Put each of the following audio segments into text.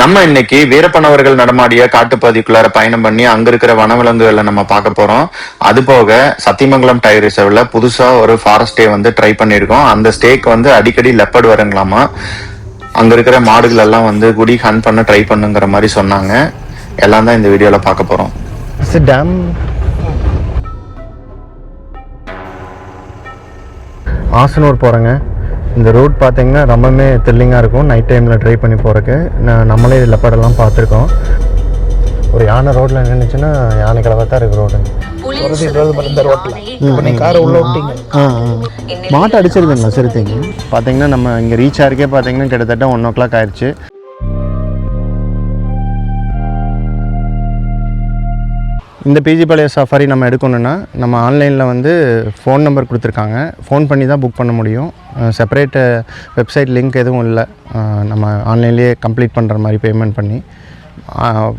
நம்ம இன்னைக்கு வீரப்பனவர்கள் நடமாடிய காட்டுப்பகுதிக்குள்ளார பயணம் பண்ணி அங்க இருக்கிற வனவிலங்குகளை நம்ம பார்க்க போறோம். அது போக சத்தியமங்கலம் டைர் ரிசர்வ்ல புதுசா ஒரு ஃபாரஸ்ட் டே வந்து ட்ரை பண்ணியிருக்கோம். அந்த ஸ்டேக்கு வந்து அடிக்கடி லெப்பர்டு வருங்களாமா? அங்க இருக்கிற மாடுகள் எல்லாம் வந்து குடி ஹன் பண்ண ட்ரை பண்ணுங்கிற மாதிரி சொன்னாங்க. எல்லாம் தான் இந்த வீடியோல பார்க்க போறோம். டேம் ஆசனூர் போகிறேங்க இந்த ரோட் பார்த்தீங்கன்னா ரொம்பவுமே த்ரில்லிங்காக இருக்கும். நைட் டைமில் ட்ரை பண்ணி போகிறக்கு நான் நம்மளே லெப்படெல்லாம் பார்த்துருக்கோம். ஒரு யானை ரோட்டில் நின்றுச்சுன்னா யானை கிழவா தான் இருக்கு ஆ மாட்டை அடிச்சிருக்குங்களா சிறுத்தைங்க? பார்த்தீங்கன்னா நம்ம இங்கே ரீச் ஆயிருக்கே பார்த்தீங்கன்னா கிட்டத்தட்ட ஒன் ஓ கிளாக் ஆயிடுச்சு இந்த பிஜி பாளைய சஃபாரி நம்ம எடுக்கணுன்னா நம்ம ஆன்லைனில் வந்து ஃபோன் நம்பர் கொடுத்துருக்காங்க. ஃபோன் பண்ணி தான் புக் பண்ண முடியும். செப்பரேட் வெப்சைட் லிங்க் எதுவும் இல்லை. நம்ம ஆன்லைன்லேயே கம்ப்ளீட் பண்ணுற மாதிரி பேமெண்ட் பண்ணி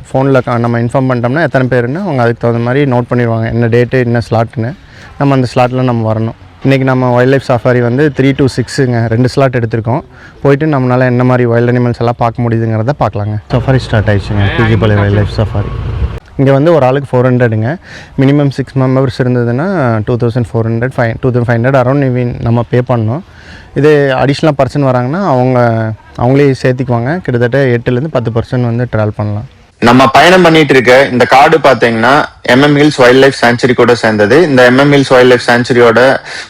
ஃபோனில் நம்ம இன்ஃபார்ம் பண்ணிட்டோம்னா எத்தனை பேருன்னு அவங்க அதுக்கு தகுந்த மாதிரி நோட் பண்ணிடுவாங்க. என்ன டேட்டு என்ன ஸ்லாட்டுன்னு நம்ம அந்த ஸ்லாட்டில் நம்ம வரணும். இன்றைக்கி நம்ம வைல்ட் லைஃப் சஃபாரி வந்து த்ரீ டூ சிக்ஸுங்க ரெண்டு ஸ்லாட் எடுத்திருக்கோம். போயிட்டு நம்மளால் என்ன மாதிரி வைல்ட் அனிமல்ஸ் எல்லாம் பார்க்க முடியுதுங்கிறத பார்க்கலாங்க. சஃபாரி ஸ்டார்ட் ஆயிடுச்சுங்க. பிஜிபாளையம் பாளைய வைல்ட் லைஃப் சஃபாரி இங்கே வந்து ஒரு ஆளுக்கு ஃபோர் ஹண்ட்ரடுங்க மினிமம் சிக்ஸ் மெம்பர்ஸ் இருந்ததுன்னா two thousand four hundred five two thousand five hundred around நம்ம பே பண்ணோம் இது அடிஷ்னலாக பர்சன் வராங்கன்னா அவங்க அவங்களே சேர்த்திக்குவாங்க. கிட்டத்தட்ட எட்டுலேருந்து பத்து பர்சன்ட் வந்து ட்ராவல் பண்ணலாம். நம்ம பயணம் பண்ணிட்டு இருக்க இந்த காடு பாத்தீங்கன்னா MM hills wild life sanctuary கூட சேர்ந்தது. இந்த எம்எம் ஹில்ஸ் வைல்ட் லைஃப் சாங்சுரியோட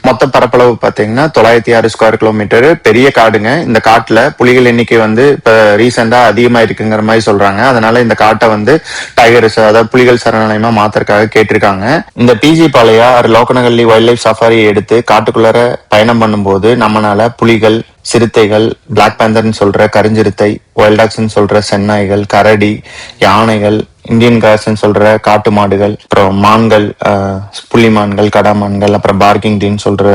மொத்த பரப்பளவு பாத்தீங்கன்னா தொள்ளாயிரத்தி ஆறு ஸ்கொயர் கிலோமீட்டர் பெரிய காடுங்க. இந்த காட்டுல புலிகள் எண்ணிக்கை வந்து இப்ப ரீசெண்டா அதிகமா இருக்குங்கிற மாதிரி சொல்றாங்க. அதனால இந்த காட்டை வந்து டைகர் அதாவது புலிகள் சரணாலயமா மாத்துறதுக்காக கேட்டிருக்காங்க. இந்த PG Palya Lokkanahalli wild life சஃபாரியை எடுத்து காட்டுக்குள்ளார பயணம் பண்ணும்போது நம்மளால புலிகள் சிறுத்தைகள் பிளாக் பேந்தர்னு சொல்ற கருஞ்சிறுத்தை வைல்டாக்ஸ்னு சொல்ற சென்னாய்கள் கரடி யானைகள் இந்தியன் கார்ஸ்ன்னு சொல்ற காட்டு மாடுகள் அப்புறம் மான்கள் புள்ளி மான்கள் கடா மான்கள் அப்புறம் பார்க்கிங் டீன்னு சொல்ற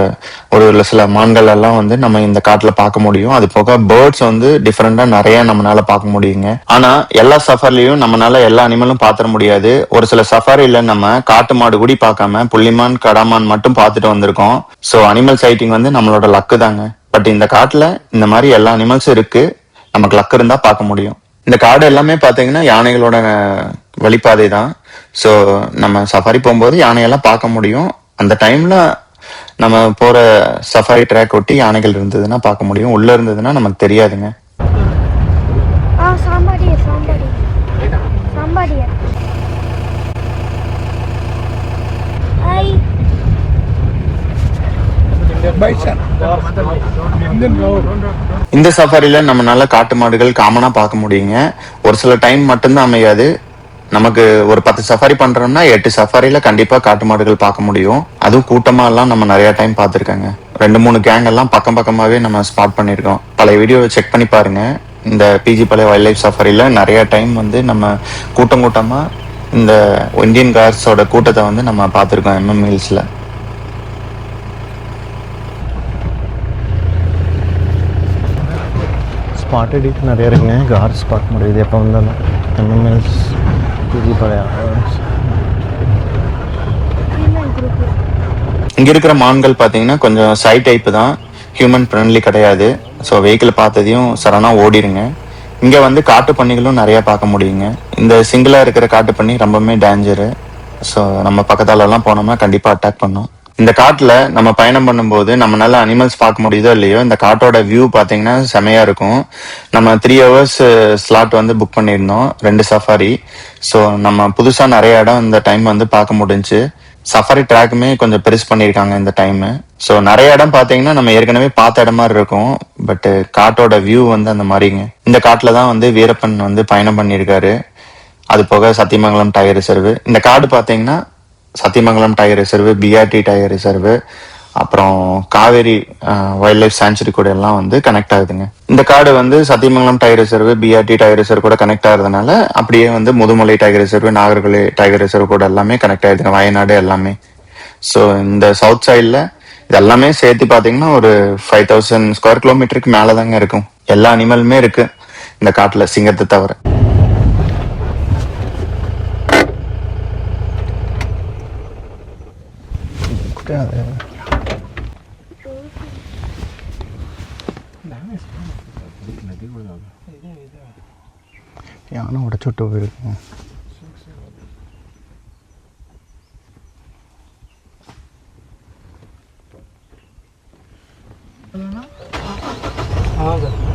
ஒரு ஒரு சில மான்கள் எல்லாம் வந்து நம்ம இந்த காட்டுல பார்க்க முடியும். அது போக பேர்ட்ஸ் வந்து டிஃப்ரெண்டா நிறைய நம்மளால பார்க்க முடியுங்க. ஆனா எல்லா சஃபாரிலையும் நம்மளால எல்லா அனிமலும் பாத்திர முடியாது. ஒரு சில சஃபாரில நம்ம காட்டு மாடு கூடி பார்க்காம புள்ளிமான் கடாமான் மட்டும் பார்த்துட்டு வந்திருக்கோம். ஸோ அனிமல் சைட்டிங் வந்து நம்மளோட லக்கு தாங்க. பட் இந்த காட்டுல இந்த மாதிரி எல்லா அனிமல்ஸும் இருக்கு. நமக்கு லக் இருந்தா பார்க்க முடியும். இந்த காடு எல்லாமே பாத்தீங்கன்னா யானைகளோட வழிபாதை வழிப்பாதை தான். ஸோ நம்ம சஃபாரி போகும்போது யானையெல்லாம் பார்க்க முடியும். அந்த டைம்ல நம்ம போற சஃபாரி ட்ராக் ஒட்டி யானைகள் இருந்ததுன்னா பார்க்க முடியும். உள்ள இருந்ததுன்னா நமக்கு தெரியாதுங்க. இந்த சஃபாரியில் நம்ம நல்ல காட்டு மாடுகள் காமனா பார்க்க முடியுங்க. ஒரு சில டைம் மட்டும்தான் அமையாது. நமக்கு ஒரு பத்து சஃபாரி பண்றோம்னா எட்டு சஃபாரியில் கண்டிப்பா காட்டு மாடுகள் பார்க்க முடியும். அதுவும் கூட்டமா எல்லாம் நம்ம நிறைய டைம் பார்த்துருக்காங்க. ரெண்டு மூணு கேங் எல்லாம் பக்கம் பக்கமாவே நம்ம ஸ்பாட் பண்ணியிருக்கோம். பழைய வீடியோவை செக் பண்ணி பாருங்க. இந்த பிஜி பழைய வைல்ட் லைஃப் சஃபாரியில் நிறைய டைம் வந்து நம்ம கூட்டம் கூட்டமா இந்த இந்தியன் கார்ஸோட கூட்டத்தை வந்து நம்ம பார்த்துருக்கோம் எம்எம் ஹில்ஸில் ஸ்பாட்டட் எடிட் நிறைய இருக்குங்க. கார்ஸ் பார்க்க முடியுது. எப்போ வந்தாலும் எம்எம்எல்ஸ் இருக்கிற மான்கள் பார்த்தீங்கன்னா கொஞ்சம் சை டைப்பு தான். ஹியூமன் ஃப்ரெண்ட்லி கிடையாது. ஸோ வெஹிக்கிள் பார்த்ததையும் சரணாக ஓடிடுங்க இங்கே வந்து காட்டு பன்னிகளும் நிறையா பார்க்க முடியுங்க. இந்த சிங்கிளாக இருக்கிற காட்டு பண்ணி ரொம்பவுமே டேஞ்சரு ஸோ நம்ம பக்கத்தாலலாம் போனோம்னா கண்டிப்பாக அட்டாக் பண்ணோம். இந்த காட்டுல நம்ம பயணம் பண்ணும்போது நம்மளால அனிமல்ஸ் பார்க்க முடியுதோ இல்லையோ இந்த காட்டோட வியூ பாத்தீங்கன்னா செமையா இருக்கும். நம்ம த்ரீ ஹவர்ஸ் ஸ்லாட் வந்து புக் பண்ணியிருந்தோம் ரெண்டு சஃபாரி ஸோ நம்ம புதுசா நிறைய இடம் இந்த டைம் வந்து பார்க்க முடிஞ்சு. சஃபாரி ட்ராக்குமே கொஞ்சம் பெருசு பண்ணியிருக்காங்க இந்த டைம் ஸோ நிறைய இடம் பார்த்தீங்கன்னா நம்ம ஏற்கனவே பார்த்த இடம் மாதிரி இருக்கும். பட் uh, காட்டோட வியூ வந்து அந்த மாதிரிங்க. இந்த காட்டில் தான் வந்து வீரப்பன் வந்து பயணம் பண்ணியிருக்காரு. அது போக சத்தியமங்கலம் டயர் ரிசர்வ் இந்த காடு பார்த்தீங்கன்னா Sathyamangalam tiger reserve BRT tiger reserve அப்புறம் காவேரி வைல்ட் லைஃப் சாங்சுரி கூட எல்லாம் வந்து கனெக்ட் ஆகுதுங்க. இந்த காடு வந்து Sathyamangalam tiger reserve BRT tiger reserve கூட கனெக்ட் ஆகுறதுனால அப்படியே வந்து Mudumalai tiger reserve Nagercoil tiger reserve கூட எல்லாமே கனெக்ட் ஆயிருதுங்க வயநாடு எல்லாமே. ஸோ இந்த சவுத் சைடில் இது எல்லாமே சேர்த்து பார்த்தீங்கன்னா ஒரு ஃபைவ் தௌசண்ட் ஸ்கொயர் கிலோமீட்டருக்கு மேலே தாங்க இருக்கும். எல்லா அனிமலுமே இருக்கு இந்த காட்டில் சிங்கத்தை தவிர. யானை உடச்சு விட்டு போயிருக்கும். வாட்டர்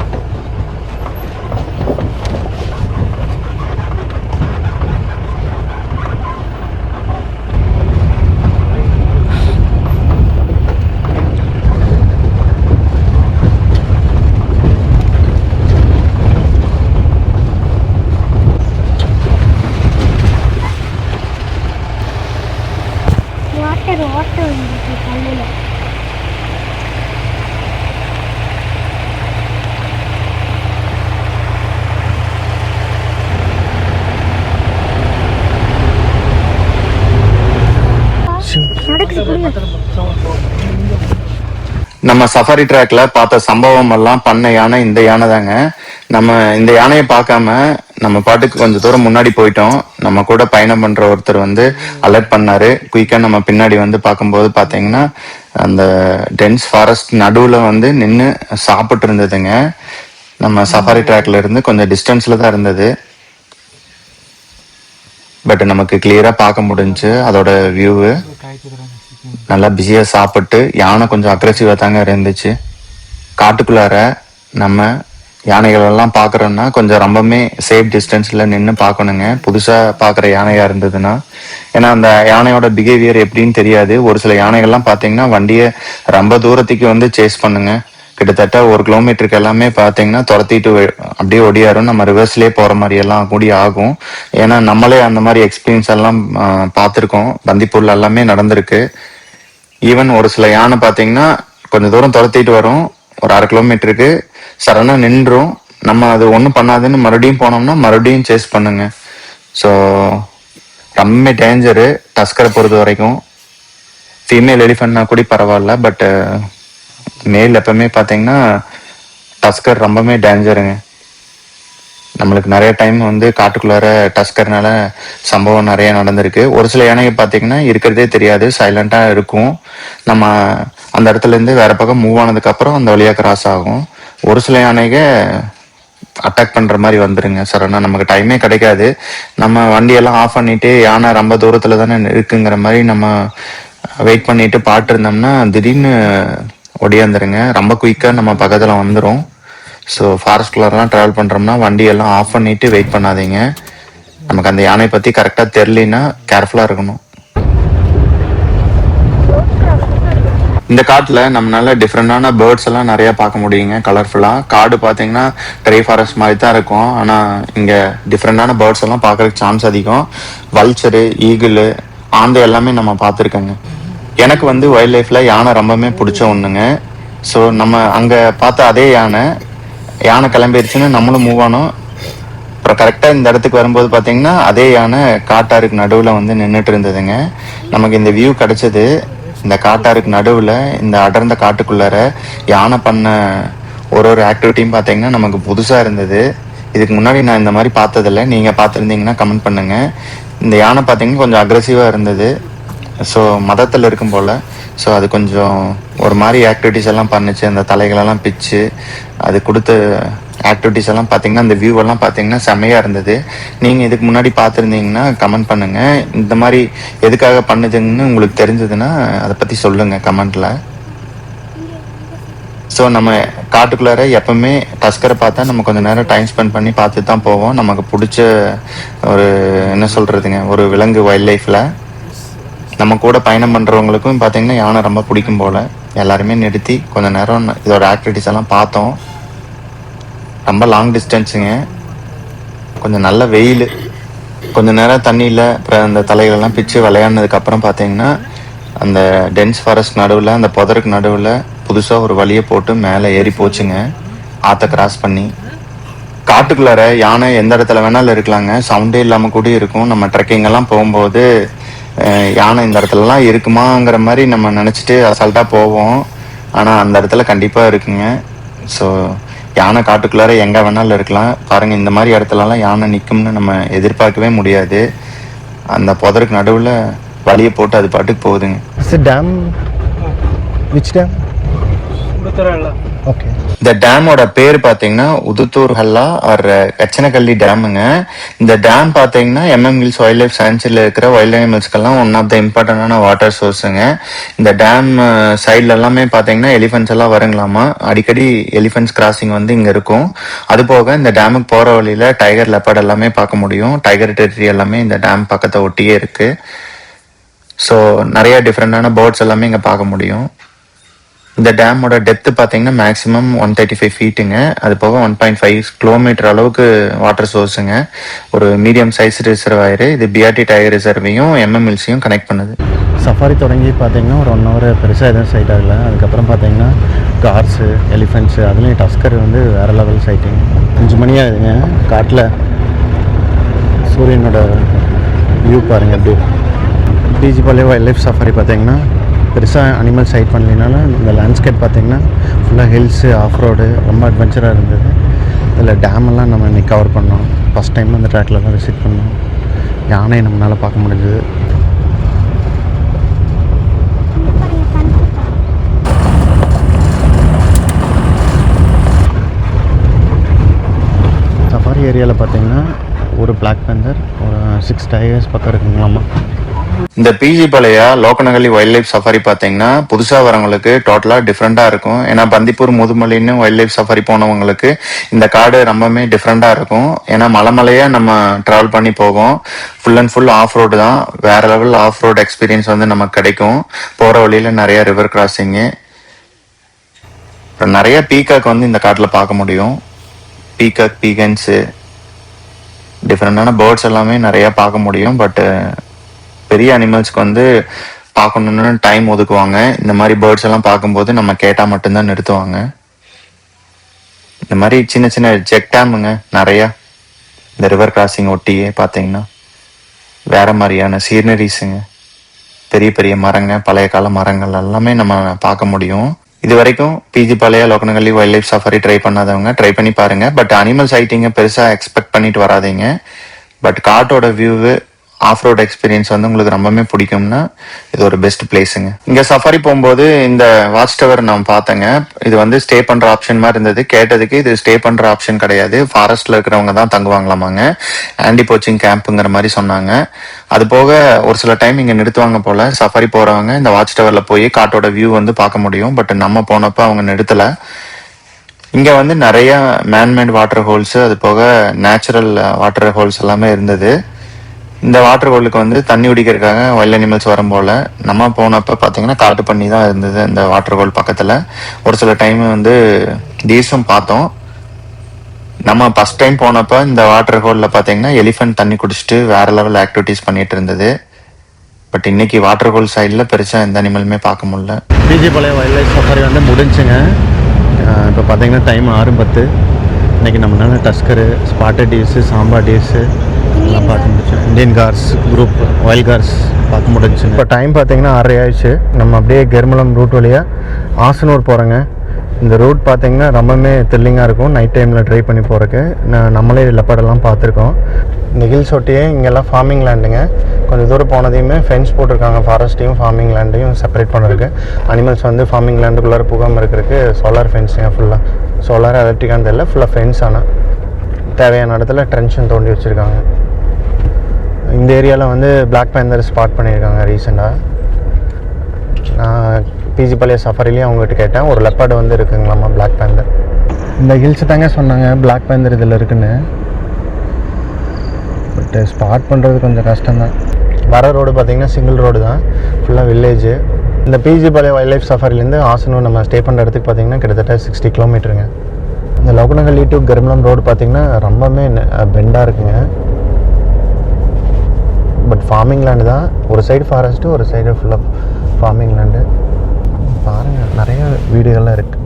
நம்ம சஃபாரி ட்ராக்ல பார்த்த சம்பவம் எல்லாம் பண்ண யானை இந்த யானை தாங்க. நம்ம இந்த யானையை பார்க்காம நம்ம பாட்டுக்கு கொஞ்சம் தூரம் முன்னாடி போயிட்டோம். நம்ம கூட பயணம் பண்ற ஒருத்தர் வந்து அலர்ட் பண்ணாரு. குயிக்கா நம்ம பின்னாடி வந்து பார்க்கும்போது பாத்தீங்கன்னா அந்த டென்ஸ் ஃபாரஸ்ட் நடுவுல வந்து நின்று சாப்பிட்டு இருந்ததுங்க. நம்ம சஃபாரி ட்ராக்ல இருந்து கொஞ்சம் டிஸ்டன்ஸ்ல தான் இருந்தது. பட் நமக்கு கிளியரா பார்க்க முடிஞ்சு அதோட வியூவு நல்லா பிஸியாக சாப்பிட்டு யானை கொஞ்சம் அக்ரெசிவாக தாங்க இருந்துச்சு. காட்டுக்குள்ளார நம்ம யானைகளெல்லாம் பார்க்குறோன்னா கொஞ்சம் ரொம்பவுமே சேஃப் டிஸ்டன்ஸில் நின்று பார்க்கணுங்க புதுசாக பார்க்குற யானையாக இருந்ததுன்னா. ஏன்னா அந்த யானையோட பிஹேவியர் எப்படின்னு தெரியாது. ஒரு சில யானைகள்லாம் பார்த்தீங்கன்னா வண்டியை ரொம்ப தூரத்துக்கு வந்து சேஸ் பண்ணுங்க. கிட்டத்தட்ட ஒரு கிலோமீட்டருக்கு எல்லாமே பார்த்தீங்கன்னா துரத்திட்டு அப்படியே ஒடியாரும் நம்ம ரிவர்ஸ்லேயே போகிற மாதிரி எல்லாம் கூடி ஆகும். ஏன்னா நம்மளே அந்த மாதிரி எக்ஸ்பீரியன்ஸ் எல்லாம் பார்த்துருக்கோம் பந்திப்பூரில் எல்லாமே நடந்திருக்கு. ஈவன் ஒரு சில யானை பார்த்தீங்கன்னா கொஞ்சம் தூரம் துரத்திட்டு வரும். ஒரு அரை கிலோமீட்டருக்கு. சரணாக நின்றும். நம்ம அது ஒன்றும் பண்ணாதுன்னு மறுபடியும் போனோம்னா மறுபடியும் சேஸ் பண்ணுங்க. ஸோ ரொம்ப டேஞ்சரு டஸ்கரை பொறுத்த வரைக்கும். ஃபீமேல் எலிஃபண்ட்னா கூட பரவாயில்ல பட்டு மேல் எப்பவுமே பார்த்தீங்கன்னா டஸ்கர் ரொம்பவுமே டேஞ்சருங்க நம்மளுக்கு நிறைய டைம் வந்து காட்டுக்குள்ளார டஸ்கர்னால சம்பவம் நிறைய நடந்திருக்கு. ஒரு சில யானைகள் பார்த்தீங்கன்னா இருக்கிறதே தெரியாது சைலண்டாக இருக்கும். நம்ம அந்த இடத்துல இருந்து வேற பக்கம் மூவ் ஆனதுக்கு அப்புறம் அந்த வழியாக கிராஸ் ஆகும். ஒரு சில யானைக அட்டாக் பண்ற மாதிரி வந்துருங்க சரணா நமக்கு டைமே கிடைக்காது. நம்ம வண்டியெல்லாம் ஆஃப் பண்ணிட்டு யானை ரொம்ப தூரத்துல தானே இருக்குங்கிற மாதிரி நம்ம வெயிட் பண்ணிட்டு பாட்டு இருந்தோம்னா திடீர்னு ஒடியாந்துருங்க. ரொம்ப குயிக்கா நம்ம பக்கத்துல வந்துடும் ஸோ ஃபாரஸ்ட்குள்ளலாம் ட்ராவல் பண்ணுறோம்னா வண்டியெல்லாம் ஆஃப் பண்ணிவிட்டு வெயிட் பண்ணாதீங்க. நமக்கு அந்த யானை பற்றி கரெக்டாக தெரிலினா கேர்ஃபுல்லாக இருக்கணும். இந்த காட்டில் நம்மளால டிஃப்ரெண்டான பேர்ட்ஸ் எல்லாம் நிறைய பார்க்க முடியுங்க கலர்ஃபுல்லாக காடு பார்த்தீங்கன்னா ட்ரை ஃபாரஸ்ட் மாதிரி தான் இருக்கும். ஆனால் இங்கே டிஃப்ரெண்டான பேர்ட்ஸ் எல்லாம் பார்க்கறதுக்கு சான்ஸ் அதிகம். வல்ச்சரு ஈகிள் ஆந்தை எல்லாமே நம்ம பார்த்துருக்கோங்க. எனக்கு வந்து வைல்ட் லைஃப்பில் யானை ரொம்பவுமே பிடிச்ச ஒன்றுங்க ஸோ நம்ம அங்கே பார்த்த அதே யானை யானை கிளம்பிருச்சுன்னு நம்மளும் மூவ் ஆனோம். அப்புறம் கரெக்டாக இந்த இடத்துக்கு வரும்போது பார்த்தீங்கன்னா அதே யானை காட்டாருக்கு நடுவில் வந்து நின்றுட்டு இருந்ததுங்க. நமக்கு இந்த வியூ கிடைச்சது. இந்த காட்டாருக்கு நடுவில் இந்த அடர்ந்த காட்டுக்குள்ளார யானை பண்ண ஒரு ஒரு ஆக்டிவிட்டியும் பார்த்தீங்கன்னா நமக்கு புதுசாக இருந்தது. இதுக்கு முன்னாடி நான் இந்த மாதிரி பார்த்ததில்ல. நீங்கள் பார்த்துருந்தீங்கன்னா கமெண்ட் பண்ணுங்க. இந்த யானை பார்த்தீங்கன்னா கொஞ்சம் அக்ரெசிவாக இருந்தது. ஸோ மதத்தில் இருக்கும் போல். ஸோ அது கொஞ்சம் ஒரு மாதிரி ஆக்டிவிட்டிஸ் எல்லாம் பண்ணுச்சு. அந்த தலைகளெல்லாம் பிச்சு அது கொடுத்த ஆக்டிவிட்டிஸ் எல்லாம் பார்த்தீங்கன்னா அந்த வியூ எல்லாம் பார்த்தீங்கன்னா செமையாக இருந்தது. நீங்கள் இதுக்கு முன்னாடி பார்த்துருந்தீங்கன்னா கமெண்ட் பண்ணுங்கள் இந்த மாதிரி எதுக்காக பண்ணுதுங்கன்னு உங்களுக்கு தெரிஞ்சதுன்னா அதை பற்றி சொல்லுங்கள் கமெண்ட்டில் ஸோ நம்ம காட்டுக்குள்ளார எப்பவுமே டஸ்கரை பார்த்தா நம்ம கொஞ்சம் நேரம் டைம் ஸ்பெண்ட் பண்ணி பார்த்து தான் போவோம். நமக்கு பிடிச்ச ஒரு என்ன சொல்கிறதுங்க ஒரு விலங்கு வைல்ட் லைஃப்பில் நம்ம கூட பயணம் பண்ணுறவங்களுக்கும் பார்த்தீங்கன்னா யானை ரொம்ப பிடிக்கும் போல். எல்லாருமே நிறுத்தி கொஞ்சம் நேரம் இதோட ஆக்டிவிட்டிஸ் எல்லாம் பார்த்தோம். ரொம்ப லாங் டிஸ்டன்ஸுங்க கொஞ்சம் நல்ல வெயில். கொஞ்ச நேரம் தண்ணியில் அப்புறம் அந்த தலைகளெல்லாம் பிச்சு விளையாடினதுக்கப்புறம் பார்த்தீங்கன்னா அந்த டென்ஸ் ஃபாரஸ்ட் நடுவில் அந்த புதருக்கு நடுவில் புதுசாக ஒரு வழியை போட்டு மேலே ஏறி போச்சுங்க. ஆற்றை கிராஸ் பண்ணி. காட்டுக்குள்ளார யானை எந்த இடத்துல வேணாலும் இருக்கலாங்க. சவுண்டே இல்லாமல் கூட இருக்கும். நம்ம ட்ரெக்கிங்கெல்லாம் போகும்போது யானை இந்த இடத்துலலாம் இருக்குமாங்கிற மாதிரி நம்ம நினச்சிட்டு அசால்ட்டாக போவோம். ஆனால் அந்த இடத்துல கண்டிப்பாக இருக்குங்க. ஸோ யானை காட்டுக்குள்ளார எங்கே வேணாலும் இருக்கலாம். பாருங்கள் இந்த மாதிரி இடத்துலலாம் யானை நிற்கும்னு நம்ம எதிர்பார்க்கவே முடியாது. அந்த புதருக்கு நடுவில் வழியை போட்டு அது பாட்டுக்கு போகுதுங்க. டேம் விச் டேம் ஓகே இந்த டேமோட பேர் பாத்தீங்கன்னா உதுத்தூர் ஹல்லா ஆர் கச்சனக்கல்லி டேமுங்க இந்த டேம் பாத்தீங்கன்னா எம்எம் ஹில்ஸ் வைல்ட் லைஃப் சான்ச்சுரியில் இருக்கிற வைல்ட் அனிமல்ஸ்க்கெல்லாம் ஒன் ஆஃப் த இம்பார்ட்டன்டான வாட்டர் சோர்ஸுங்க இந்த டேம் சைட்ல எல்லாமே பாத்தீங்கன்னா எலிஃபென்ட்ஸ் எல்லாம் வருங்களாமா? அடிக்கடி எலிஃபென்ட்ஸ் கிராசிங் வந்து இங்க இருக்கும். அது போக இந்த டேமுக்கு போற வழியில டைகர் லெப்பர்ட் எல்லாமே பார்க்க முடியும். டைகர் டெரிட்டரி எல்லாமே இந்த டேம் பக்கத்தை ஒட்டியே இருக்கு. ஸோ நிறைய டிஃப்ரெண்டான பேர்ட்ஸ் எல்லாமே இங்கே பார்க்க முடியும். இந்த டேமோட டெப்த் பார்த்தீங்கன்னா மேக்ஸிமம் ஒன் தேர்ட்டி ஃபைவ் ஃபீட்டுங்க அது போக ஒன் பாயிண்ட் ஃபைவ் கிலோமீட்டர் அளவுக்கு வாட்டர் சோர்ஸுங்க ஒரு மீடியம் சைஸ் ரிசர்வாயர் இது பிஆர்டி டயர் ரிசர்வையும் எம்எம்எல்சியும் கனெக்ட் பண்ணுது. சஃபாரி தொடங்கி பார்த்தீங்கன்னா ஒரு ஒன் ஹவர் பெருசாக எதுவும் சைட் ஆகல. அதுக்கப்புறம் பார்த்தீங்கன்னா கார்ஸு எலிஃபென்ட்ஸு அதுலேயும் டஸ்கர் வந்து வேறு லெவல் சைட்டிங் அஞ்சு மணி ஆகுதுங்க. காட்டில் சூரியனோட வியூ பாருங்கள் எப்படி பிஜிபாலே வைல்ட் லைஃப் சஃபாரி பார்த்தீங்கன்னா பெருசாக அனிமல்ஸ் ஹைட் பண்ணலினாலும் இந்த லேண்ட்ஸ்கேப் பார்த்திங்கன்னா ஃபுல்லாக ஹில்ஸு ஆஃப் ரோடு ரொம்ப அட்வென்ச்சராக இருந்தது. இதில் டேமெல்லாம் நம்ம இன்றைக்கி கவர் பண்ணோம். ஃபஸ்ட் டைம் அந்த ட்ராக்லலாம் விசிட் பண்ணோம். யானை நம்மளால் பார்க்க முடிஞ்சது. சஃபாரி ஏரியாவில் பார்த்தீங்கன்னா ஒரு பிளாக் பேந்தர் ஒரு சிக்ஸ் டைகர்ஸ் பக்கம் இருக்குங்களாமா. இந்த BG Palya Lokkanahalli wild life safari பார்த்தீங்கன்னா புதுசாக வரவங்களுக்கு டோட்டலாக டிஃப்ரெண்ட்டாக இருக்கும். ஏன்னா பந்திப்பூர் முதுமலைன்னு வைல்ட் லைஃப் சஃபாரி போனவங்களுக்கு இந்த காடு ரொம்பவுமே டிஃப்ரெண்ட்டாக இருக்கும். ஏன்னா மலைமலையாக நம்ம ட்ராவல் பண்ணி போவோம். Full and full off road தான். வேற லெவல் ஆஃப் ரோடு எக்ஸ்பீரியன்ஸ் வந்து நமக்கு கிடைக்கும். போகிற வழியில் நிறைய ரிவர் கிராசிங்கு அப்புறம் நிறைய பீகாக் வந்து இந்த காட்டில் பார்க்க முடியும். பீகாக் பீகன்ஸு டிஃப்ரெண்டான பேர்ட்ஸ் எல்லாமே நிறையா பார்க்க முடியும். பட்டு பெரிய அனிமல்ஸ்க்கு வந்து பார்க்கணுன்னு டைம் ஒதுக்குவாங்க. இந்த மாதிரி பேர்ட்ஸ் எல்லாம் பார்க்கும்போது நம்ம கேட்டால் மட்டும்தான் நிறுத்துவாங்க. இந்த மாதிரி சின்ன சின்ன செக் டேமுங்க நிறையா. இந்த ரிவர் கிராசிங் ஒட்டியே பார்த்தீங்கன்னா. வேற மாதிரியான சீனரிஸுங்க பெரிய பெரிய மரங்க பழைய கால மரங்கள் எல்லாமே நம்ம பார்க்க முடியும். இது வரைக்கும் பிஜி பழைய Lokkanahalli wild life safari try பண்ணாதவங்க ட்ரை பண்ணி பாருங்க. பட் அனிமல் சைட்டிங்க பெருசாக எக்ஸ்பெக்ட் பண்ணிட்டு வராதீங்க. பட் காட்டோட வியூவு ஆஃப் ரோட் எக்ஸ்பீரியன்ஸ் வந்து உங்களுக்கு ரொம்பவே பிடிக்கும்னா இது ஒரு பெஸ்ட் பிளேஸுங்க இங்கே சஃபாரி போகும்போது இந்த வாட்ச் டவர் நான் பார்த்தேங்க. இது வந்து ஸ்டே பண்ணுற ஆப்ஷன் மாதிரி இருந்தது. கேட்டதுக்கு இது ஸ்டே பண்ணுற ஆப்ஷன் கிடையாது. ஃபாரஸ்ட்ல இருக்கிறவங்க தான் தங்குவாங்களாமாங்க. ஆண்டி போச்சிங் கேம்ப்புங்கிற மாதிரி சொன்னாங்க. அது போக ஒரு சில டைம் இங்கே நிறுத்துவாங்க போல. சஃபாரி போகிறவங்க இந்த வாட்ச் டவரில் போய் காட்டோட வியூ வந்து பார்க்க முடியும். பட் நம்ம போனப்போ அவங்க நிறுத்தலை. இங்க வந்து நிறைய மேன்மேட் வாட்டர் ஹோல்ஸ் அது போக நேச்சுரல் வாட்டர் ஹோல்ஸ் எல்லாமே இருந்தது. இந்த வாட்டர் ஹோலுக்கு வந்து தண்ணி குடிக்கிறதுக்காக வைல்ட் அனிமல்ஸ் வரும் போல நம்ம போனப்ப பார்த்தீங்கன்னா காட்டு பண்ணி தான் இருந்தது இந்த வாட்டர் ஹோல் பக்கத்தில். ஒரு சில டைம் வந்து டீஸும் பார்த்தோம். நம்ம ஃபர்ஸ்ட் டைம் போனப்ப இந்த வாட்டர் ஹோலில் பார்த்தீங்கன்னா எலிஃபென்ட் தண்ணி குடிச்சிட்டு வேற லெவல் ஆக்டிவிட்டிஸ் பண்ணிட்டு இருந்தது. பட் இன்னைக்கு வாட்டர் ஹோல் சைடில் பெருசாக எந்த அனிமலுமே பார்க்க முடியல. BG Palayam wild life safari வந்து முடிஞ்சுங்க. இப்போ பார்த்தீங்கன்னா டைம் ஆறு பத்து. இன்றைக்கி நம்மளால் tusker spotted deers sambar deers எல்லாம் பார்க்க முடிச்சோம் Indian gaurs group wild gaurs பார்க்க முடிஞ்சுங்க இப்போ டைம் பார்த்தீங்கன்னா ஆறரை ஆயிடுச்சு. நம்ம அப்படியே கெர்மலம் ரூட் வழியாக ஆசனூர் போகிறோங்க இந்த ரூட் பார்த்தீங்கன்னா ரொம்பவுமே த்ரில்லிங்காக இருக்கும். நைட் டைமில் ட்ரை பண்ணி போகிறக்கு நம்மளே லெப்படெல்லாம் பார்த்துருக்கோம். இந்த ஹில்ஸ் ஒட்டியே இங்கெல்லாம் ஃபார்மிங் லேண்டுங்க கொஞ்சம் தூரம் போனதையுமே ஃபென்ஸ் போட்டிருக்காங்க. ஃபாரஸ்ட்டையும் ஃபார்மிங் லேண்டையும் செப்பரேட் பண்ணுறதுக்கு அனிமல்ஸ் வந்து ஃபார்மிங் லேண்டுக்குள்ளார புகாமல் இருக்கிறதுக்கு சோலார் ஃபென்ஸுங்க ஃபுல்லாக சோலார் எலக்ட்ரிக்கான தெரியல. ஃபுல்லாக ஃபென்ஸ் ஆனால் தேவையான இடத்துல ட்ரென்ஷன் தோண்டி வச்சுருக்காங்க. இந்த ஏரியாவில் வந்து பிளாக் பேந்தர் ஸ்பாட் பண்ணியிருக்காங்க ரீசெண்டாக நான் பிஜி பாளைய சஃபாரிலையும் அவங்ககிட்ட கேட்டேன். ஒரு லெப்பாடு வந்து இருக்குங்களாமா பிளாக் பேந்தர் இந்த ஹில்ஸ் தாங்க சொன்னாங்க பிளாக் பேந்தர் இதில் இருக்குன்னு. பட் ஸ்பாட் பண்ணுறது கொஞ்சம் கஷ்டம்தான். வர ரோடு பார்த்தீங்கன்னா சிங்கிள் ரோடு தான். ஃபுல்லாக வில்லேஜ் இந்த பிஜி பாளைய வைல்ட் லைஃப் சஃபாரிலேருந்து ஆசனூர் நம்ம ஸ்டே பண்ணுற இடத்துக்கு பார்த்தீங்கன்னா கிட்டத்தட்ட சிக்ஸ்டி கிலோமீட்டருங்க இந்த லகுனகல்லி டு கருமலம் ரோடு பார்த்தீங்கன்னா ரொம்பவுமே பெண்டாக இருக்குங்க. பட் ஃபார்மிங் லேண்டு தான். ஒரு சைடு ஃபாரஸ்ட்டு ஒரு சைடு ஃபுல்லாக ஃபார்மிங் லேண்டு பாருங்கள் நிறைய வீடுகள்லாம் இருக்குது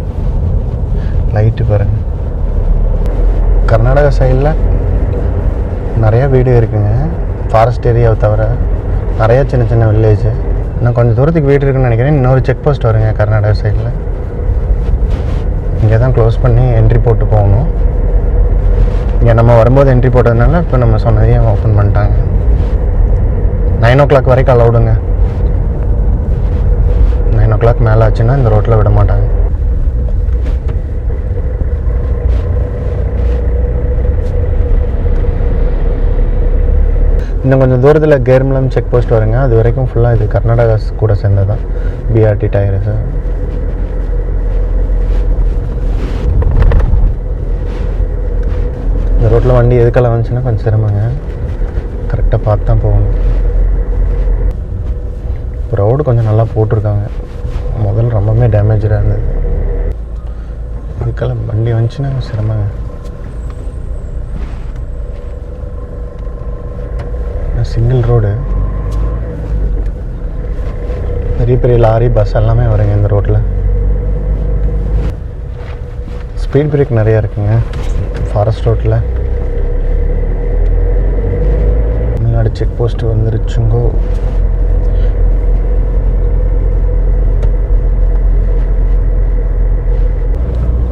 லைட்டு பாருங்கள் கர்நாடகா சைடில் நிறைய வீடு இருக்குங்க. ஃபாரஸ்ட் ஏரியாவை தவிர நிறையா சின்ன சின்ன வில்லேஜ் இன்னும் கொஞ்சம் தூரத்துக்கு வீடு இருக்குன்னு நினைக்கிறேன். இன்னொரு செக் போஸ்ட் வருங்க கர்நாடகா சைடில் இங்கே தான் க்ளோஸ் பண்ணி என்ட்ரி போட்டு போகணும். இங்கே நம்ம வரும்போது என்ட்ரி போட்டதுனால இப்போ நம்ம சொன்னதையும் ஓப்பன் பண்ணிட்டாங்க. நைன் ஓ கிளாக் வரைக்கும் அலவுடுங்க நைன் ஓ கிளாக் மேலே ஆச்சுன்னா இந்த ரோட்டில் விட மாட்டாங்க. இன்னும் கொஞ்சம் தூரத்தில் கேர்மலம் செக் போஸ்ட் வருங்க. அது வரைக்கும் ஃபுல்லாக இது கர்நாடகா கூட சேர்ந்தது தான் பிஆர்டி டயர்ஸு இந்த ரோட்டில் வண்டி எதுக்கெல்லாம் வந்துச்சுன்னா கொஞ்சம் சிரமங்க. கரெக்டாக பார்த்து தான் போகணும். ரோடு கொஞ்சம் நல்லா போட்டிருக்காங்க. முதல்ல ரொம்பவுமே டேமேஜாக இருந்தது. அதுக்கெல்லாம் வண்டி வந்துச்சுன்னா சிரமங்க. சிங்கிள் ரோடு பெரிய பெரிய லாரி பஸ் எல்லாமே வருங்க இந்த ரோட்டில் ஸ்பீட் பிரேக் நிறையா இருக்குங்க. ஃபாரஸ்ட் ரோட்டில் தமிழ்நாடு செக் போஸ்ட்டு வந்துருச்சுங்கோ.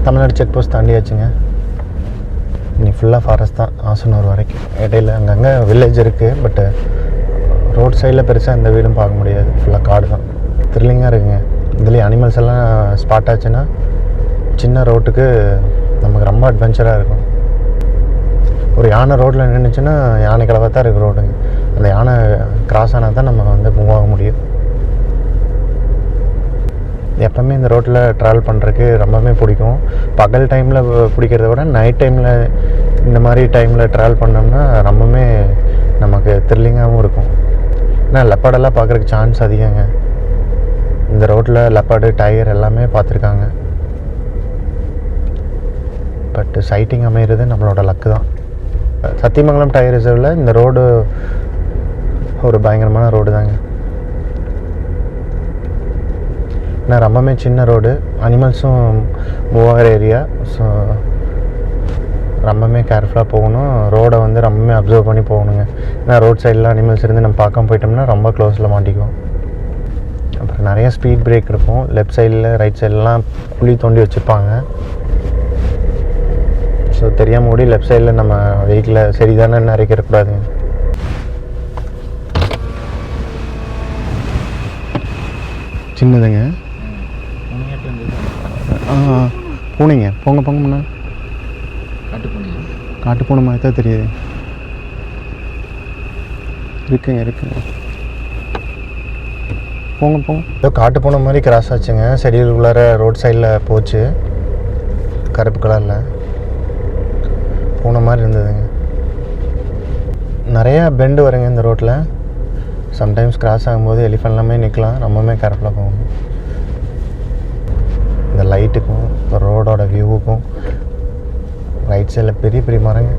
தமிழ்நாடு செக் போஸ்ட் தாண்டியாச்சுங்க. இனி ஃபுல்லாக ஃபாரஸ்ட் தான் ஆசனூர் வரைக்கும். இடையில் அங்கங்கே வில்லேஜ் இருக்குது பட்டு ரோட் சைடில் பெருசாக எந்த வீடும் பார்க்க முடியாது. ஃபுல்லாக காடு தான். த்ரில்லிங்காக இருக்குங்க. இதுலேயும் அனிமல்ஸ் எல்லாம் ஸ்பாட் ஆச்சுன்னா சின்ன ரோட்டுக்கு நமக்கு ரொம்ப அட்வென்ச்சராக இருக்கும். ஒரு யானை ரோட்டில் நின்றுச்சுன்னா யானை கிழவா தான் இருக்குது ரோடுங்க அந்த யானை கிராஸ் ஆனால் தான் நம்ம வந்து மூவ் ஆக முடியும். எப்போவுமே இந்த ரோட்டில் ட்ராவல் பண்ணுறதுக்கு ரொம்பவுமே பிடிக்கும். பகல் டைமில் பிடிக்கிறத விட நைட் டைமில் இந்த மாதிரி டைமில் ட்ராவல் பண்ணோம்னா ரொம்பவுமே நமக்கு த்ரில்லிங்காகவும் இருக்கும். ஏன்னா லெப்பாடெல்லாம் பார்க்குறக்கு சான்ஸ் அதிகங்க. இந்த ரோட்டில் லெப்பாடு டயர் எல்லாமே பார்த்துருக்காங்க. பட் சைட்டிங் அமைகிறது நம்மளோட லக்கு தான். சத்தியமங்கலம் டயர் ரிசர்வில் இந்த ரோடு ஒரு பயங்கரமான ரோடு தாங்க. ஏன்னா ரொம்பவுமே சின்ன ரோடு. அனிமல்ஸும் மூவ் ஏரியா ஸோ ரொம்பவுமே கேர்ஃபுல்லாக போகணும். ரோடை வந்து ரொம்பவுமே அப்சர்வ் பண்ணி போகணுங்க. ஏன்னா ரோட் சைடில் அனிமல்ஸ் இருந்து நம்ம பார்க்காம போயிட்டோம்னா ரொம்ப க்ளோஸில் மாட்டிக்குவோம். அப்புறம் நிறைய ஸ்பீட் பிரேக் இருக்கும். லெஃப்ட் சைடில் ரைட் சைட்லாம் குழி தோண்டி வச்சுருப்பாங்க. ஸோ தெரியாமல் ஓடி லெஃப்ட் சைடில் நம்ம வெஹிக்கிளை சரிதானே நிறைக்கிறக்கூடாது சின்னதுங்க. பூனைங்க. போங்க போங்க முன்னா காட்டு பூனை மாதிரி தான் தெரியுது. இருக்குங்க இருக்குங்க. போங்க போங்க. ஏதோ காட்டு பூனை மாதிரி கிராஸ் ஆச்சுங்க. செடிகளுக்குள்ளார ரோட் சைடில் போச்சு. கருப்பு கலரில் பூனை மாதிரி இருந்ததுங்க. நிறையா பெண்டு வருங்க இந்த ரோட்டில் சம்டைம்ஸ் கிராஸ் ஆகும்போது எலிஃபெண்ட் எல்லாமே நிற்கலாம் ரொம்பவுமே கேர்ஃபுல்லாக போகணும். இந்த லைட்டுக்கும் ரோடோட வியூவுக்கும் ரைட் சைடில் பெரிய பெரிய மரங்க.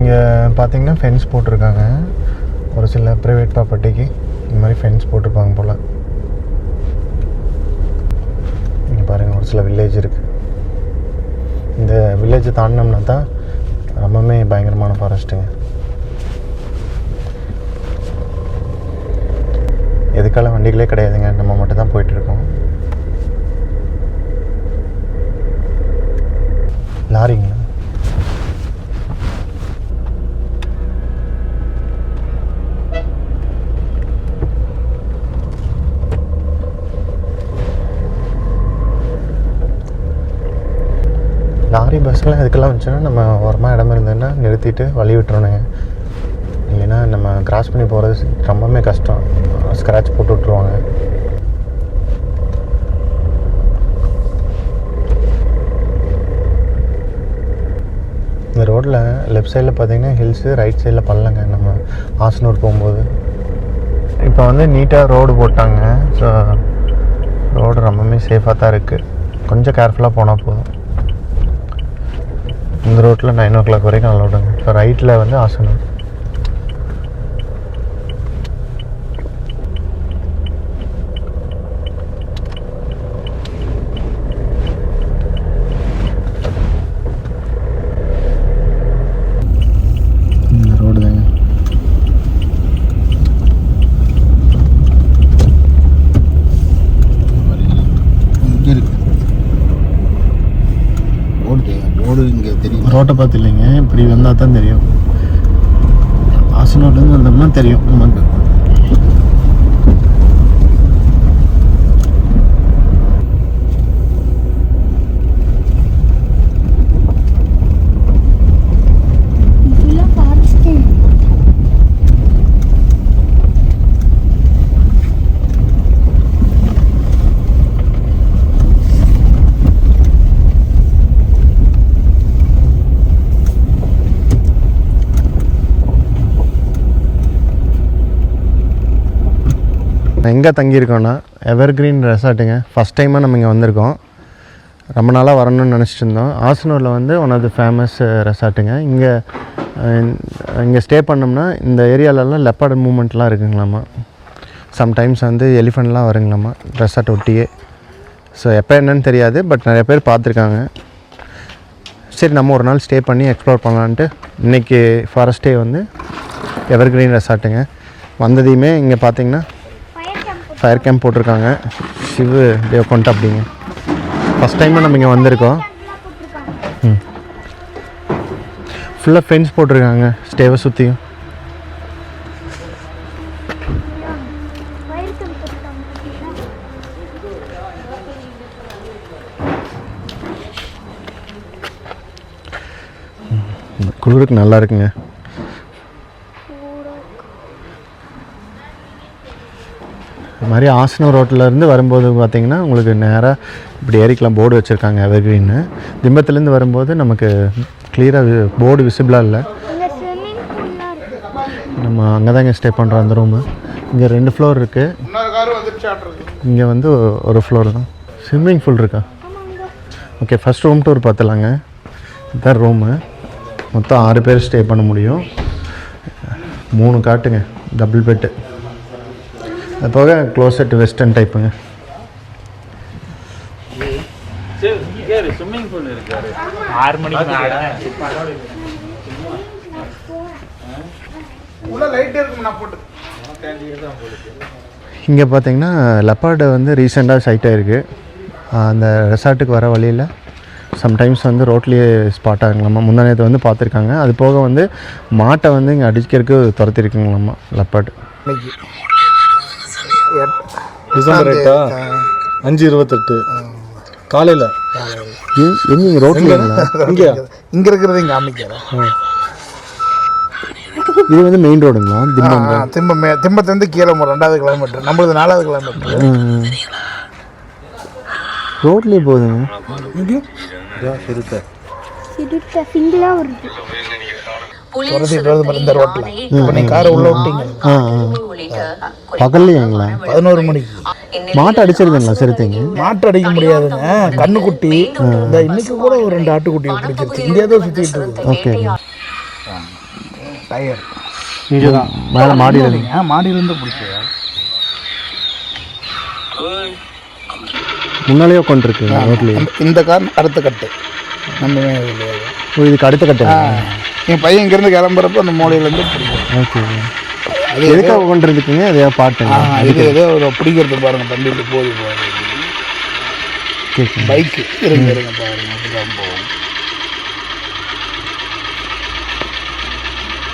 இங்கே பார்த்தீங்கன்னா ஃபென்ஸ் போட்டிருக்காங்க. ஒரு சில ப்ரைவேட் ப்ராப்பர்ட்டிக்கு இந்த மாதிரி ஃபென்ஸ் போட்டிருப்பாங்க போல். இங்கே பாருங்கள் ஒரு சில வில்லேஜ் இருக்குது இந்த வில்லேஜை தாண்டினோம்னா தான் ரொம்பவுமே பயங்கரமான ஃபாரஸ்ட்டுங்க எதுக்கால வண்டிகளே கிடையாதுங்க. நம்ம மட்டும் தான் போயிட்டுருக்கோம். லாரிங்களா? லாரி பஸ்லாம் இதுக்கெல்லாம் வந்துச்சுன்னா நம்ம உரமாக இடம் இருந்ததுன்னா நிறுத்திட்டு வழி விட்டுறணுங்க. நம்ம கிராஸ் பண்ணி போகிறது ரொம்பவுமே கஷ்டம். ஸ்க்ராட்ச் போட்டு விட்ருவாங்க இந்த ரோட்டில் லெஃப்ட் சைடில் பார்த்தீங்கன்னா ஹில்ஸு ரைட் சைடில் பள்ளங்க. நம்ம ஆசனூர் போகும்போது. இப்போ வந்து நீட்டாக ரோடு போட்டாங்க. ஸோ ரோடு ரொம்பவுமே சேஃபாக தான் இருக்குது கொஞ்சம் கேர்ஃபுல்லாக போனால் போதும். இந்த ரோட்டில் நைன் ஓ கிளாக் வரைக்கும் அலௌடுங்க இப்போ ரைட்டில் வந்து ஆசனூர் இந்த ரோடு தாங்க இங்கே இருக்கு ரோடு ரோடு இங்கே தெரியும் ரோட்டை பார்த்து இல்லைங்க இப்படி வந்தால் தான் தெரியும். ஆசனோட்லேருந்து வந்தோம்னா தெரியும் நமக்கு. எங்கே தங்கியிருக்கோன்னா எவர்கிரீன் ரெசார்ட்டுங்க ஃபஸ்ட் டைமாக நம்ம இங்கே வந்திருக்கோம். ரொம்ப நாளாக வரணும்னு நினச்சிட்டு இருந்தோம். ஆசனூரில் வந்து ஒன் ஆஃப் த ஃபேமஸ் ரெசார்ட்டுங்க இங்கே இங்கே ஸ்டே பண்ணோம்னா இந்த ஏரியாலலாம் லெப்பார்டு மூமெண்ட்லாம் இருக்குங்களாமா. சம்டைம்ஸ் வந்து எலிஃபெண்ட்லாம் வருங்களாமா ரெசார்ட் ஒட்டியே. ஸோ எப்போ என்னன்னு தெரியாது பட் நிறைய பேர் பார்த்துருக்காங்க. சரி நம்ம ஒரு நாள் ஸ்டே பண்ணி எக்ஸ்ப்ளோர் பண்ணலான்ட்டு இன்றைக்கி ஃபாரஸ்ட் டே வந்து எவர்கிரீன் ரெசார்ட்டுங்க வந்ததையுமே இங்கே பார்த்திங்கன்னா ஃபயர் கேம்ப் போட்டிருக்காங்க. சிவு டே கொண்ட அப்படிங்க ஃபஸ்ட் டைமாக நம்ம இங்கே வந்திருக்கோம். ம். ஃபுல்லாக ஃபென்ஸ் போட்டிருக்காங்க ஸ்டேவை சுற்றியும் குளிருக்கு நல்லா இருக்குங்க இது மாதிரி ஆசனம் ரோட்டிலேருந்து வரும்போது பார்த்தீங்கன்னா உங்களுக்கு நேராக இப்படி ஏரிக்கலாம் போர்டு வச்சுருக்காங்க எவர்கிரீன்னு திம்பத்துலேருந்து வரும்போது நமக்கு கிளியராக போர்டு விசிபிளாக இல்லை. நம்ம அங்கே தான் இங்கே ஸ்டே பண்ணுறோம் அந்த ரூமு இங்கே ரெண்டு ஃப்ளோர் இருக்குது இங்கே வந்து ஒரு ஃப்ளோர் தான். ஸ்விம்மிங் பூல் இருக்கா? ஓகே ஃபஸ்ட் ரூம் டூர் பார்த்துலாங்க இதுதான் ரூமு மொத்தம் ஆறு பேர் ஸ்டே பண்ண முடியும். மூணு காட்டுங்க. டபுள் பெட்டு அது போக க்ளோசட் வெஸ்டர்ன் டைப்புங்க ஆறு மணிக்கு இங்கே பார்த்தீங்கன்னா லெப்பார்டு வந்து ரீசெண்டாக சைட் ஆயிருக்கு. அந்த ரெசார்ட்டுக்கு வர வழியில் சம்டைம்ஸ் வந்து ரோட்லேயே ஸ்பாட் ஆகுங்களாமா முந்தானத்தை வந்து பார்த்துருக்காங்க அது போக வந்து மாட்டை வந்து இங்கே அடிக்கிறதுக்கு துரத்திருக்குங்களாமா லெப்பார்டு டிசம்பர் எட்டா அஞ்சு இருபத்தெட்டு காலையில் எங்கே ரோட்லேங்களா இங்கே இங்க இருக்கிறது இங்க அமைக்கிறேன் இது வந்து மெயின் ரோடுங்களா திம்பம் திம்ப மே திம்பத்துலேருந்து கீழே ஒரு ரெண்டாவது கிலோமீட்டர் நம்மளது நாலாவது கிலோமீட்டர் ரோட்லேயே போகுதுங்க சிறுத்தை சிங்கிளாக வருது இந்த நீ காரை உள்ள விட்டீங்க. பகல்லையாங்களா பதினோரு மணிக்கு. மாட்டை அடிச்சிருக்கீங்களா சிறுத்தைங்க? மாட்டு அடிக்க முடியாதுங்க. கண்ணுக்குட்டி. இந்த இன்னைக்கு கூட ஒரு ரெண்டு ஆட்டுக்குட்டி பிடிச்சிருச்சு. இங்கே சுற்றிட்டு இருக்குது. ஓகே. டயர். இங்கே தான். மேலே மாடியில் மாடியிலேருந்து பிடிச்சது. முன்னாலேயே உட்காந்துருக்கு ரோட்லேயே. இந்த- கார் அடுத்த கட்டு. நம்ம இதுக்கு அடுத்த கட்டம் என் பையன் இங்கேருந்து கிளம்புறப்ப அந்த மூலையிலேருந்து பிடிக்கும். ஓகே. அது எதுக்காக உட்காந்துருக்குங்க அதையா பாட்டுங்க ஆ, இது ஏதோ ஒரு பிடிக்கிறது பாருங்க தம்பிட்டு போகுது பாருங்க பைக்கு. இருங்க இருங்க பாருங்க அப்படிதான் போகும்.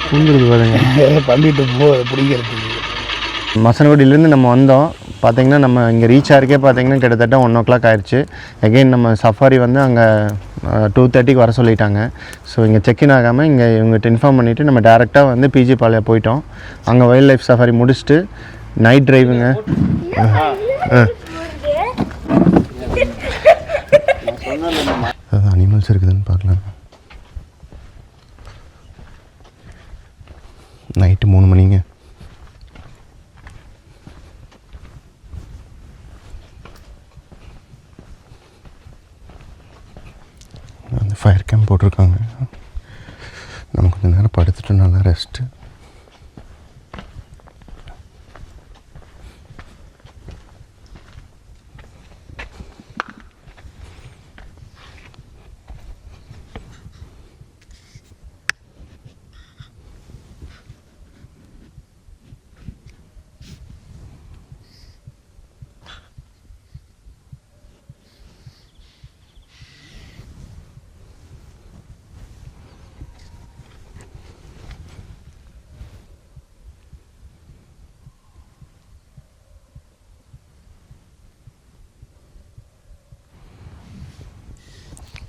தூங்குறது பாருங்க. பண்ணிட்டு போகுது பிடிக்கிறதுக்கு. மசனகுடியிலேருந்து நம்ம வந்தோம். பார்த்தீங்கன்னா நம்ம இங்கே ரீச் ஆகிருக்கே பார்த்தீங்கன்னா கிட்டத்தட்ட ஒன் ஓ கிளாக் ஆயிடுச்சு எகெயின் நம்ம சஃபாரி வந்து அங்கே டூ தேர்ட்டிக்கு வர சொல்லிட்டாங்க. ஸோ இங்கே செக்இன் ஆகாமல் இங்கே இவங்ககிட்ட இன்ஃபார்ம் பண்ணிவிட்டு நம்ம டேரெக்டாக வந்து பிஜி பாளையம் போயிட்டோம். அங்கே வைல்ட் லைஃப் சஃபாரி முடிச்சுட்டு நைட் டிரைவுங்க அனிமல்ஸ் இருக்குதுன்னு பார்க்கலாம். நைட்டு மூணு மணிங்க. ஃபயர் கேம்ப் போட்டிருக்காங்க. நம்ம கொஞ்சம் நேரம் படுத்துட்டு நல்லா ரெஸ்ட்டு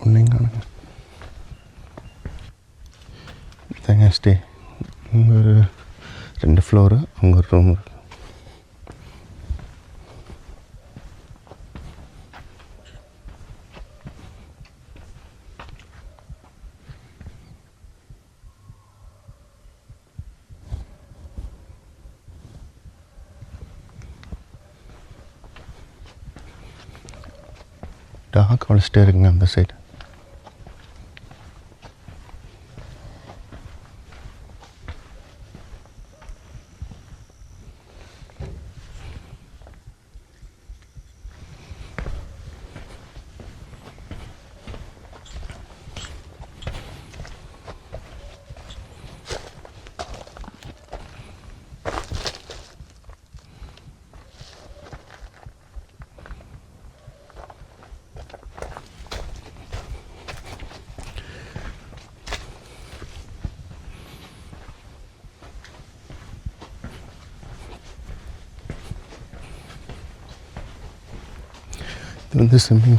ஒன்றையும் காணுங்க தேங்காய் ஸ்டே ஒரு ரெண்டு ஃப்ளோரு அங்கே ஒரு ரூம் இருக்குது டாக் வளர்ச்சிட்டே இருக்குங்க அந்த சைடு இது வந்து